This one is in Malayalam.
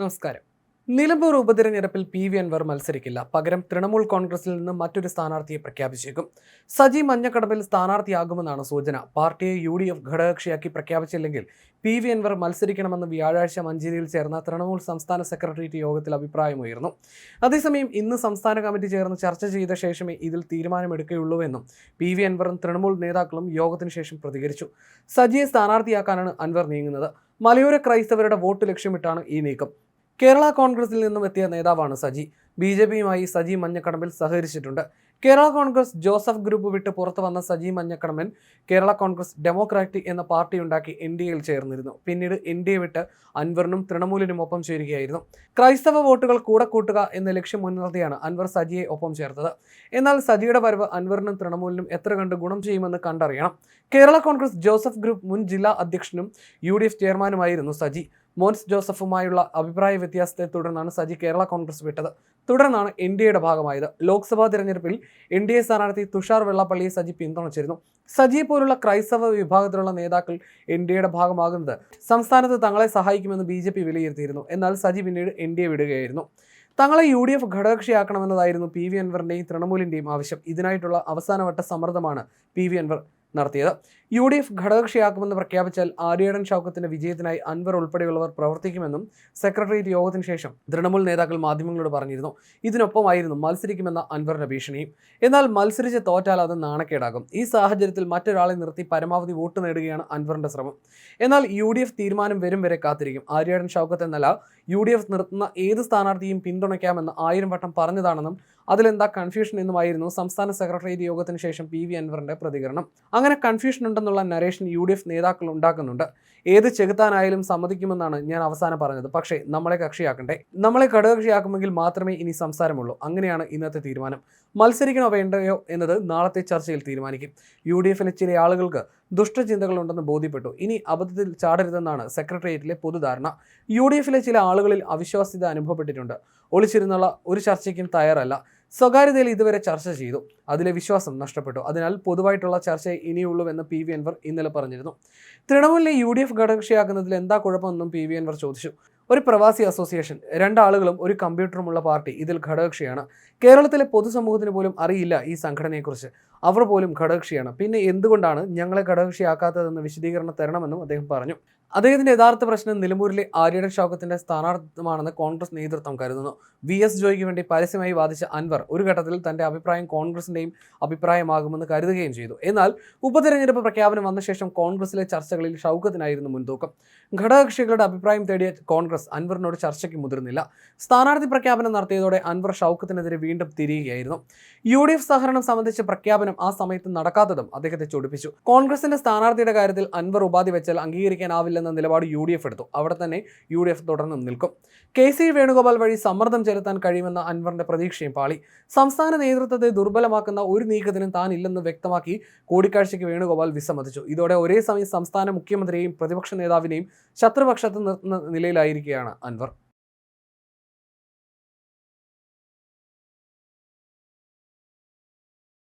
നമസ്കാരം. നിലമ്പൂർ ഉപതിരഞ്ഞെടുപ്പിൽ പി വി അൻവർ മത്സരിക്കില്ല. പകരം തൃണമൂൽ കോൺഗ്രസിൽ നിന്ന് മറ്റൊരു സ്ഥാനാർത്ഥിയെ പ്രഖ്യാപിച്ചേക്കും. സജി മഞ്ഞക്കടമ്പിൽ സ്ഥാനാർത്ഥിയാകുമെന്നാണ് സൂചന. പാർട്ടിയെ യു ഡി എഫ് ഘടകകക്ഷിയാക്കി പ്രഖ്യാപിച്ചില്ലെങ്കിൽ പി വി അൻവർ മത്സരിക്കണമെന്ന് വ്യാഴാഴ്ച മഞ്ചേരിയിൽ ചേർന്ന തൃണമൂൽ സംസ്ഥാന സെക്രട്ടേറിയറ്റ് യോഗത്തിൽ അഭിപ്രായമുയർന്നു. അതേസമയം ഇന്ന് സംസ്ഥാന കമ്മിറ്റി ചേർന്ന് ചർച്ച ചെയ്ത ശേഷമേ ഇതിൽ തീരുമാനമെടുക്കുകയുള്ളൂവെന്നും പി വി അൻവറും തൃണമൂൽ നേതാക്കളും യോഗത്തിന് ശേഷം പ്രതികരിച്ചു. സജിയെ സ്ഥാനാർത്ഥിയാക്കാനാണ് അൻവർ നീങ്ങുന്നത്. മലയോര ക്രൈസ്തവരുടെ വോട്ട് ലക്ഷ്യമിട്ടാണ് ഈ നീക്കം. കേരള കോൺഗ്രസിൽ നിന്നും എത്തിയ നേതാവാണ് സജി. ബി ജെ പിയുമായി സജി മഞ്ഞക്കടമ്പിൽ സഹകരിച്ചിട്ടുണ്ട്. കേരള കോൺഗ്രസ് ജോസഫ് ഗ്രൂപ്പ് വിട്ട് പുറത്തു വന്ന സജി മഞ്ഞക്കടമ്പൻ കേരള കോൺഗ്രസ് ഡെമോക്രാറ്റിക് എന്ന പാർട്ടി ഉണ്ടാക്കി എൻ ഡി എയിൽ ചേർന്നിരുന്നു. പിന്നീട് എൻ ഡി എ വിട്ട് അൻവറിനും തൃണമൂലിനും ഒപ്പം ചേരുകയായിരുന്നു. ക്രൈസ്തവ വോട്ടുകൾ കൂടെ കൂട്ടുക എന്ന ലക്ഷ്യം മുൻനിർത്തിയാണ് അൻവർ സജിയെ ഒപ്പം ചേർത്തത്. എന്നാൽ സജിയുടെ വരവ് അൻവറിനും തൃണമൂലിനും എത്ര കണ്ട് ഗുണം ചെയ്യുമെന്ന് കണ്ടറിയണം. കേരള കോൺഗ്രസ് ജോസഫ് ഗ്രൂപ്പ് മുൻ ജില്ലാ അധ്യക്ഷനും യു ഡി എഫ് ചെയർമാനുമായിരുന്നു സജി. മോൻസ് ജോസഫുമായുള്ള അഭിപ്രായ വ്യത്യാസത്തെ തുടർന്നാണ് സജി കേരള കോൺഗ്രസ് വിട്ടത്. തുടർന്നാണ് എൻ ഡി എയുടെ ഭാഗമായത്. ലോക്സഭാ തിരഞ്ഞെടുപ്പിൽ എൻ ഡി എ സ്ഥാനാർത്ഥി തുഷാർ വെള്ളാപ്പള്ളിയെ സജി പിന്തുണച്ചിരുന്നു. സജിയെ പോലുള്ള ക്രൈസ്തവ വിഭാഗത്തിലുള്ള നേതാക്കൾ എൻ ഡി എയുടെ ഭാഗമാകുന്നത് സംസ്ഥാനത്ത് തങ്ങളെ സഹായിക്കുമെന്ന് ബി ജെ പി വിലയിരുത്തിയിരുന്നു. എന്നാൽ സജി പിന്നീട് എൻ ഡി എ വിടുകയായിരുന്നു. തങ്ങളെ യു ഡി എഫ് ഘടകകക്ഷിയാക്കണമെന്നതായിരുന്നു പി വി അൻവറിന്റെയും തൃണമൂലിന്റെയും ആവശ്യം. ഇതിനായിട്ടുള്ള അവസാനവട്ട സമ്മർദ്ദമാണ് പി വി അൻവർ നടത്തിയത്. യു ഡി എഫ് ഘടകകക്ഷിയാക്കുമെന്ന് പ്രഖ്യാപിച്ചാൽ ആര്യടൻ ഷൗക്കത്തിന്റെ വിജയത്തിനായി അൻവർ ഉൾപ്പെടെയുള്ളവർ പ്രവർത്തിക്കുമെന്നും സെക്രട്ടേറിയറ്റ് യോഗത്തിന് ശേഷം തൃണമൂൽ നേതാക്കൾ മാധ്യമങ്ങളോട് പറഞ്ഞിരുന്നു. ഇതിനൊപ്പമായിരുന്നു മത്സരിക്കുമെന്ന അൻവറിന്റെ ഭീഷണിയും. എന്നാൽ മത്സരിച്ച് തോറ്റാൽ അത് നാണക്കേടാകും. ഈ സാഹചര്യത്തിൽ മറ്റൊരാളെ നിർത്തി പരമാവധി വോട്ട് നേടുകയാണ് അൻവറിന്റെ ശ്രമം. എന്നാൽ യു ഡി എഫ് തീരുമാനം വരും വരെ കാത്തിരിക്കും. ആര്യടൻ ഷൗക്കത്ത് എന്നല്ല യു ഡി എഫ് നിർത്തുന്ന ഏത് സ്ഥാനാർത്ഥിയും പിന്തുണയ്ക്കാമെന്ന് ആയിരം വട്ടം പറഞ്ഞതാണെന്നും അതിലെന്താ കൺഫ്യൂഷൻ എന്നുമായിരുന്നു സംസ്ഥാന സെക്രട്ടേറിയറ്റ് യോഗത്തിന് ശേഷം പി വി അൻവറിന്റെ പ്രതികരണം. അങ്ങനെ കൺഫ്യൂഷൻ ഉണ്ടെന്നുള്ള നരേഷൻ യു ഡി എഫ് നേതാക്കൾ ഉണ്ടാക്കുന്നുണ്ട്. ഏത് ചെകുത്താനായാലും സമ്മതിക്കുമെന്നാണ് ഞാൻ അവസാനം പറഞ്ഞത്. പക്ഷേ നമ്മളെ കക്ഷിയാക്കണ്ടേ? നമ്മളെ ഘടകകക്ഷിയാക്കുമെങ്കിൽ മാത്രമേ ഇനി സംസാരമുള്ളൂ. അങ്ങനെയാണ് ഇന്നത്തെ തീരുമാനം. മത്സരിക്കണോ വേണ്ടയോ എന്നത് നാളത്തെ ചർച്ചയിൽ തീരുമാനിക്കും. യു ഡി എഫിലെ ചില ആളുകൾക്ക് ദുഷ്ടചിന്തകളുണ്ടെന്ന് ബോധ്യപ്പെട്ടു. ഇനി അബദ്ധത്തിൽ ചാടരുതെന്നാണ് സെക്രട്ടേറിയറ്റിലെ പൊതുധാരണ. യു ഡി എഫിലെ ചില ആളുകളിൽ അവിശ്വാസ്യത അനുഭവപ്പെട്ടിട്ടുണ്ട്. ഒളിച്ചിരുന്നുള്ള ഒരു ചർച്ചയ്ക്കും തയ്യാറല്ല. സ്വകാര്യതയിൽ ഇതുവരെ ചർച്ച ചെയ്തു. അതിലെ വിശ്വാസം നഷ്ടപ്പെട്ടു. അതിനാൽ പൊതുവായിട്ടുള്ള ചർച്ച ഇനിയുള്ളൂവെന്ന് പി വി അൻവർ ഇന്നലെ പറഞ്ഞിരുന്നു. തൃണമൂലിനെ യു ഡി എഫ് ഘടകകക്ഷിയാക്കുന്നതിൽ എന്താ കുഴപ്പമെന്നും പി വി അൻവർ ചോദിച്ചു. ഒരു പ്രവാസി അസോസിയേഷൻ രണ്ടാളുകളും ഒരു കമ്പ്യൂട്ടറുമുള്ള പാർട്ടി ഇതിൽ ഘടകകക്ഷിയാണ്. കേരളത്തിലെ പൊതുസമൂഹത്തിന് പോലും അറിയില്ല ഈ സംഘടനയെക്കുറിച്ച്. അവർ പോലും ഘടകകക്ഷിയാണ്. പിന്നെ എന്തുകൊണ്ടാണ് ഞങ്ങളെ ഘടകകക്ഷിയാക്കാത്തതെന്ന് വിശദീകരണം തരണമെന്നും അദ്ദേഹം പറഞ്ഞു. അദ്ദേഹത്തിന്റെ യഥാർത്ഥ പ്രശ്നം നിലമ്പൂരിലെ ആര്യയുടെ ഷൗക്കത്തിന്റെ സ്ഥാനാർത്ഥിത്വമാണെന്ന് കോൺഗ്രസ് നേതൃത്വം കരുതുന്നു. വി എസ് ജോയിക്ക് വേണ്ടി പരസ്യമായി വാദിച്ച അൻവർ ഒരു ഘട്ടത്തിൽ തന്റെ അഭിപ്രായം കോൺഗ്രസിന്റെയും അഭിപ്രായമാകുമെന്ന് കരുതുകയും ചെയ്തു. എന്നാൽ ഉപതെരഞ്ഞെടുപ്പ് പ്രഖ്യാപനം വന്ന ശേഷം കോൺഗ്രസിലെ ചർച്ചകളിൽ ഷൗക്കത്തിനായിരുന്നു മുൻതൂക്കം. ഘടകകക്ഷികളുടെ അഭിപ്രായം തേടിയ കോൺഗ്രസ് അൻവറിനോട് ചർച്ചയ്ക്ക് മുതിർന്നില്ല. സ്ഥാനാർത്ഥി പ്രഖ്യാപനം നടത്തിയതോടെ അൻവർ ഷൗക്കത്തിനെതിരെ വീണ്ടും തിരിയുകയായിരുന്നു. യു ഡി എഫ് സഹകരണം സംബന്ധിച്ച പ്രഖ്യാപനം ആ സമയത്ത് നടക്കാത്തതും അദ്ദേഹത്തെ ചൊടിപ്പിച്ചു. കോൺഗ്രസിന്റെ സ്ഥാനാർത്ഥിയുടെ കാര്യത്തിൽ അൻവർ ഉപാധി വെച്ചാൽ അംഗീകരിക്കാനാവില്ലെന്ന നിലപാട് യു ഡി എഫ് എടുത്തു. അവിടെ തന്നെ യു ഡി എഫ് തുടർന്നും നിൽക്കും. കെ സി വേണുഗോപാൽ വഴി സമ്മർദ്ദം ചെലുത്താൻ കഴിയുമെന്ന അൻവറിന്റെ പ്രതീക്ഷയും പാളി. സംസ്ഥാന നേതൃത്വത്തെ ദുർബലമാക്കുന്ന ഒരു നീക്കത്തിനും താൻ ഇല്ലെന്ന് വ്യക്തമാക്കി കൂടിക്കാഴ്ചയ്ക്ക് വേണുഗോപാൽ വിസമ്മതിച്ചു. ഇതോടെ ഒരേ സമയം സംസ്ഥാന മുഖ്യമന്ത്രിയെയും പ്രതിപക്ഷ നേതാവിനെയും ശത്രുപക്ഷത്ത് നിലയിലായിരിക്കുകയാണ് അൻവർ.